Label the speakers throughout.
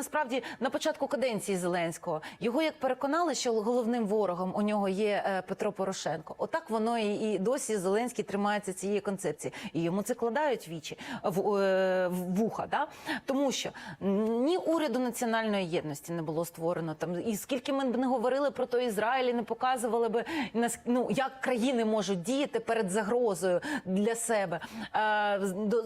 Speaker 1: насправді на початку каденції Зеленського його як переконали, що головним ворогом у нього є е, Петро Порошенко. Отак воно і, і досі Зеленський тримається цієї концепції, і йому це кладають вічі в, е, в вуха. Да? Тому що ні уряду національної єдності не було створено там, і скільки ми б не говорили про той Ізраїль, і не показували би ну, як країни можуть діяти перед загрозою для себе. Е,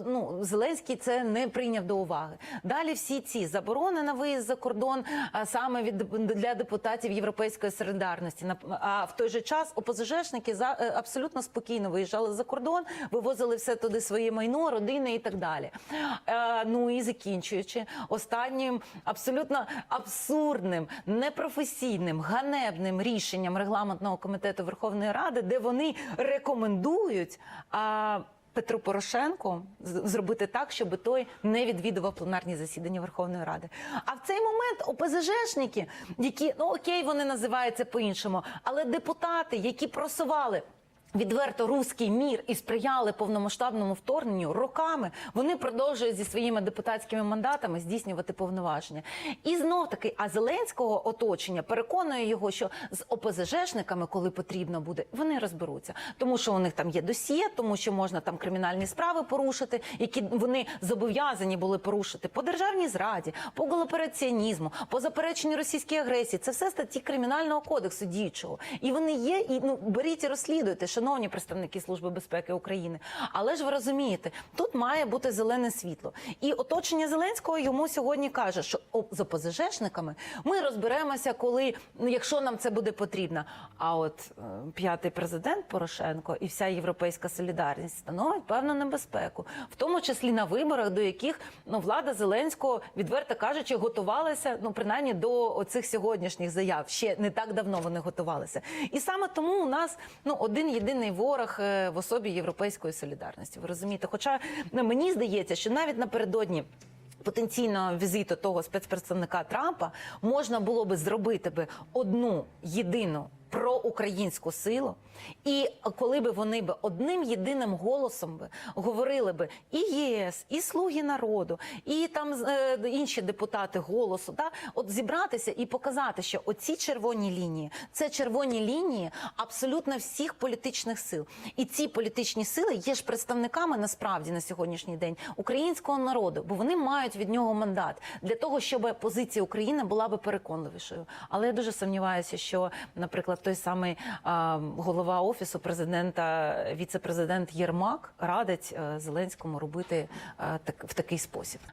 Speaker 1: ну, Зеленський це не прийняв до уваги. Далі всі ці заборони на виїзд за кордон а саме від для депутатів Європейської солідарності. А в той же час ОПЗЖшники е, абсолютно спокійно виїжджали за кордон, вивозили все туди своє майно, родини і так далі. Е, ну і закінчуючи останнім абсолютно абсурдним, непрофесійним, ганебним рішенням регламентного комітету Верховної Ради, де вони рекомендують. Петру Порошенку зробити так, щоб той не відвідував пленарні засідання Верховної Ради. А в цей момент ОПЗЖшники, які ну окей, вони називаються по-іншому, але депутати, які просували. Відверто руський мір і сприяли повномасштабному вторгненню роками. Вони продовжують зі своїми депутатськими мандатами здійснювати повноваження. І знов таки, а Зеленського оточення переконує його, що з ОПЗЖшниками, коли потрібно буде, вони розберуться, тому що у них там є досьє, тому що можна там кримінальні справи порушити, які вони зобов'язані були порушити по державній зраді, по голопераціонізму, по запереченню російській агресії. Це все статті кримінального кодексу діючого. І вони є, і ну беріть і розслідуйте, шановні представники Служби безпеки України. Але ж ви розумієте, тут має бути зелене світло. І оточення Зеленського йому сьогодні каже, що з ОПЗЖшниками ми розберемося, коли ну, якщо нам це буде потрібно. А от е, п'ятий президент Порошенко і вся європейська солідарність становить певну небезпеку, в тому числі на виборах, до яких ну влада Зеленського, відверто кажучи, готувалася ну принаймні до оцих сьогоднішніх заяв. Ще не так давно вони готувалися. І саме тому у нас ну один єдиний ворог е, в особі європейської солідарності. Ви розумієте? Хоча мені здається, що навіть напередодні. Потенційного візиту того спецпредставника Трампа можна було би зробити би одну єдину проукраїнську силу, і коли би вони би одним єдиним голосом би говорили би і ЄС, і Слуги народу, і там е, інші депутати голосу, да, от зібратися і показати, що оці червоні лінії це червоні лінії абсолютно всіх політичних сил. І ці політичні сили є ж представниками насправді на сьогоднішній день українського народу, бо вони мають від нього мандат для того, щоб позиція України була би переконливішою. Але я дуже сумніваюся, що, наприклад, той самий голова офісу президента, віце-президент Єрмак радить е, Зеленському робити е, так в такий спосіб.